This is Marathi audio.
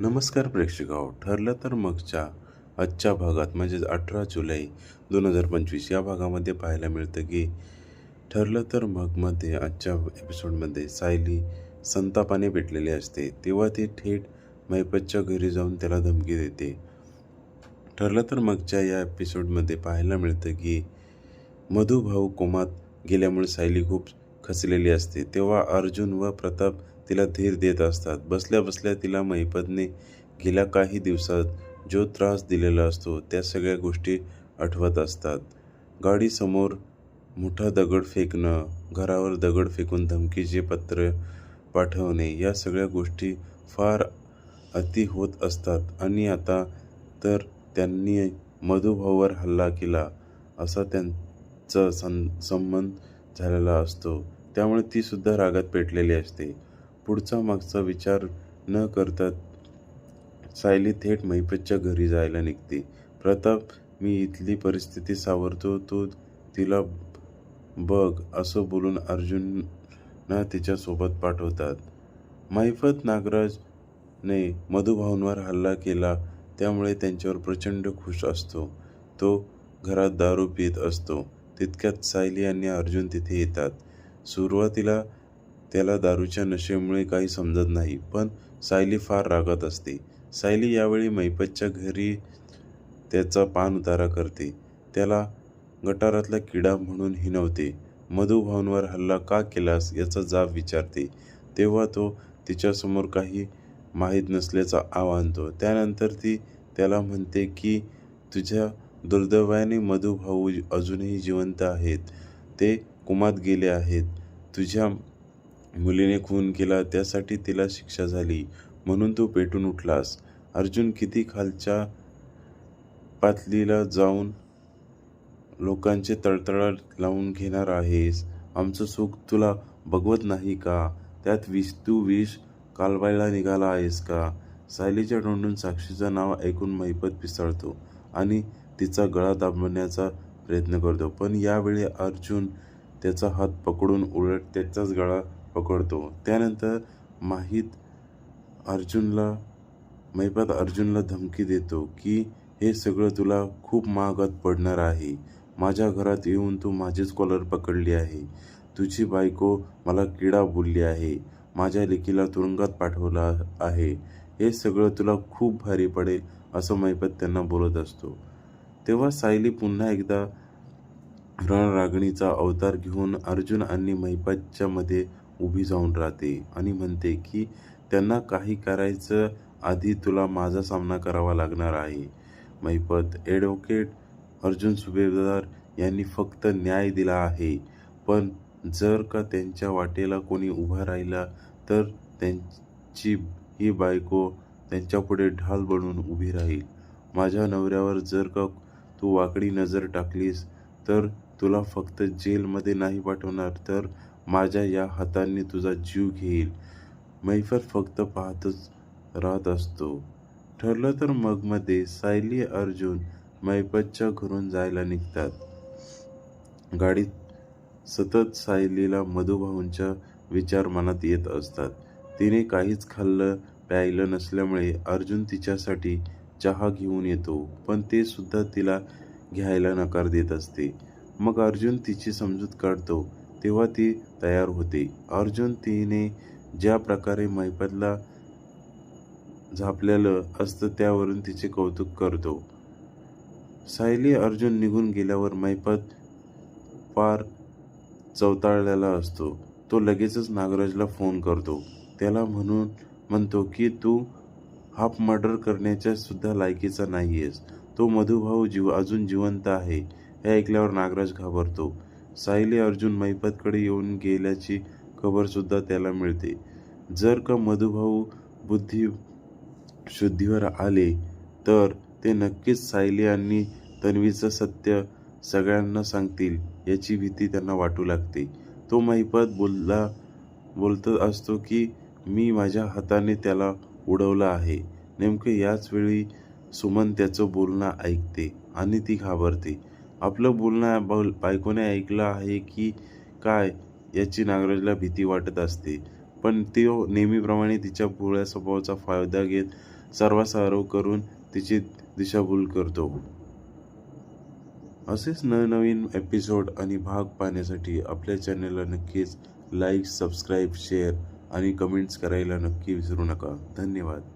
नमस्कार प्रेक्षकाहो ठरलं तर मगच्या आजच्या भागात म्हणजेच अठरा जुलै दोन हजार पंचवीस या भागामध्ये पाहायला मिळतं की ठरलं तर मगमध्ये आजच्या एपिसोडमध्ये सायली संतापाने पेटलेली असते. तेव्हा ती थेट मैपतच्या घरी जाऊन त्याला धमकी देते. ठरलं तर मगच्या या एपिसोडमध्ये पाहायला मिळतं की मधुभाऊ कोमात गेल्यामुळे सायली खूप खचलेली असते. तेव्हा अर्जुन व प्रताप तिला धीर देत असतात. बसल्या बसल्या तिला महिपतने गेल्या काही दिवसात जो त्रास दिलेला असतो त्या सगळ्या गोष्टी आठवत असतात. गाडीसमोर मोठा दगड फेकणं घरावर दगड फेकून धमकीचे पत्र पाठवणे या सगळ्या गोष्टी फार अति होत असतात. आणि आता तर त्यांनी मधुभाऊवर हल्ला केला असा त्यांचा सं संबंध झालेला असतो. त्यामुळे तीसुद्धा रागात पेटलेली असते. पुढचा मागचा विचार न करता सायली थेट मैपतच्या घरी जायला निघते. प्रताप मी इथली परिस्थिती सावरतो तो तिला बघ असं बोलून अर्जुनना तिच्यासोबत पाठवतात. मैफत नागराजने मधुभाऊंवर हल्ला केला त्यामुळे त्यांच्यावर प्रचंड खुश असतो. तो घरात दारू पित असतो. तितक्यात सायली आणि अर्जुन तिथे येतात. सुरुवातीला त्याला दारूच्या नशेमुळे काही समजत नाही पण सायली फार रागात असते. सायली यावेळी मैपतच्या घरी त्याचा पान उतारा करते. त्याला गटारातला किडा म्हणून हिनवते मधुभाऊंवर हल्ला का केलास याचा जाब विचारते. तेव्हा तो तिच्यासमोर काही माहीत नसल्याचा आव आणतो. त्यानंतर ती त्याला म्हणते की तुझ्या दुर्दैवाने मधुभाऊ अजूनही जिवंत आहेत. ते कुमात गेले आहेत. तुझ्या मुलीने खून केला त्यासाठी तिला शिक्षा झाली. म्हणून तू पेटून उठलास. अर्जुन किती खालच्या पातळीला जाऊन लोकांचे तळतळाट लावून घेणार आहेस? आमचं सुख तुला बघवत नाही का? त्यात विष तू विष कालवायला निघाला आहेस का? सायलीच्या तोंडून साक्षीचं नाव ऐकून महिपत पिसळतो आणि तिचा गळा दाबण्याचा प्रयत्न करतो. पण यावेळी अर्जुन त्याचा हात पकडून उलट त्याचाच गळा पकडतो. त्यानंतर माहीत अर्जुनला महिपात अर्जुनला धमकी देतो की हे सगळं तुला खूप महागात पडणार आहे. माझ्या घरात येऊन तू माझीच कॉलर पकडली आहे. तुझी बायको मला किडा बोलली आहे. माझ्या लेकीला तुरुंगात पाठवला आहे. हे सगळं तुला खूप भारी पडेल असं महिपत त्यांना बोलत असतो. तेव्हा सायली पुन्हा एकदा रणरागणीचा अवतार घेऊन अर्जुन आणि महिपतच्या मध्ये उभी जाऊन राहते आणि म्हणते की त्यांना काही करायचं आधी तुला माझा सामना करावा लागणार आहे. महिपत ॲडव्होकेट अर्जुन सुभेदार यांनी फक्त न्याय दिला आहे. पण जर का त्यांच्या वाटेला कोणी उभा राहिला तर त्यांची ही बायको त्यांच्यापुढे ढाल बनून उभी राहील. माझ्या नवऱ्यावर जर का तू वाकडी नजर टाकलीस तर तुला फक्त जेलमध्ये नाही पाठवणार तर माझ्या या हातांनी तुझा जीव घेईल. मैफत फक्त पाहतच राहत असतो. ठरलं तर मगमध्ये सायली अर्जुन मैपतच्या घरून जायला निघतात. गाडीत सतत सायलीला मधुभाऊंच्या विचार मनात येत असतात. तिने काहीच खाल्लं प्यायलं नसल्यामुळे अर्जुन तिच्यासाठी चहा घेऊन येतो पण ते सुद्धा तिला घ्यायला नकार देत असते. मग अर्जुन तिची समजूत काढतो. तेव्हा ती तयार होते. अर्जुन तिने ज्या प्रकारे मैपतला झापलेलं असतं त्यावरून तिचे कौतुक करतो. सायली अर्जुन निघून गेल्यावर मैपत पार चवताळलेला असतो. तो लगेचच नागराजला फोन करतो. त्याला म्हणून म्हणतो की तू हाफ मर्डर करण्याच्या सुद्धा लायकीचा नाही आहेस तो मधुभाऊ जीव अजून जिवंत आहे. हे ऐकल्यावर नागराज घाबरतो. सायली अर्जुन महिपतकडे येऊन गेल्याची खबरसुद्धा त्याला मिळते. जर का मधुभाऊ बुद्धी शुद्धीवर आले तर ते नक्कीच सायली आणि तन्वीचं सत्य सगळ्यांना सांगतील याची भीती त्यांना वाटू लागते. तो महिपत बोलला बोलत असतो की मी माझ्या हाताने त्याला उडवलं आहे. नेमकं याच वेळी सुमन त्याचं बोलणं ऐकते आणि ती घाबरते. आपलं बोलणं बोल बायकोने ऐकलं आहे की काय याची नागराजला भीती वाटत असते. पण तो नेहमीप्रमाणे तिच्या भोळ्या स्वभावाचा फायदा घेत सर्वासारव करून तिची दिशाभूल करतो. असेच नवनवीन एपिसोड आणि भाग पाहण्यासाठी आपल्या चॅनलला नक्कीच लाईक सबस्क्राईब शेअर आणि कमेंट्स करायला नक्की विसरू नका. धन्यवाद.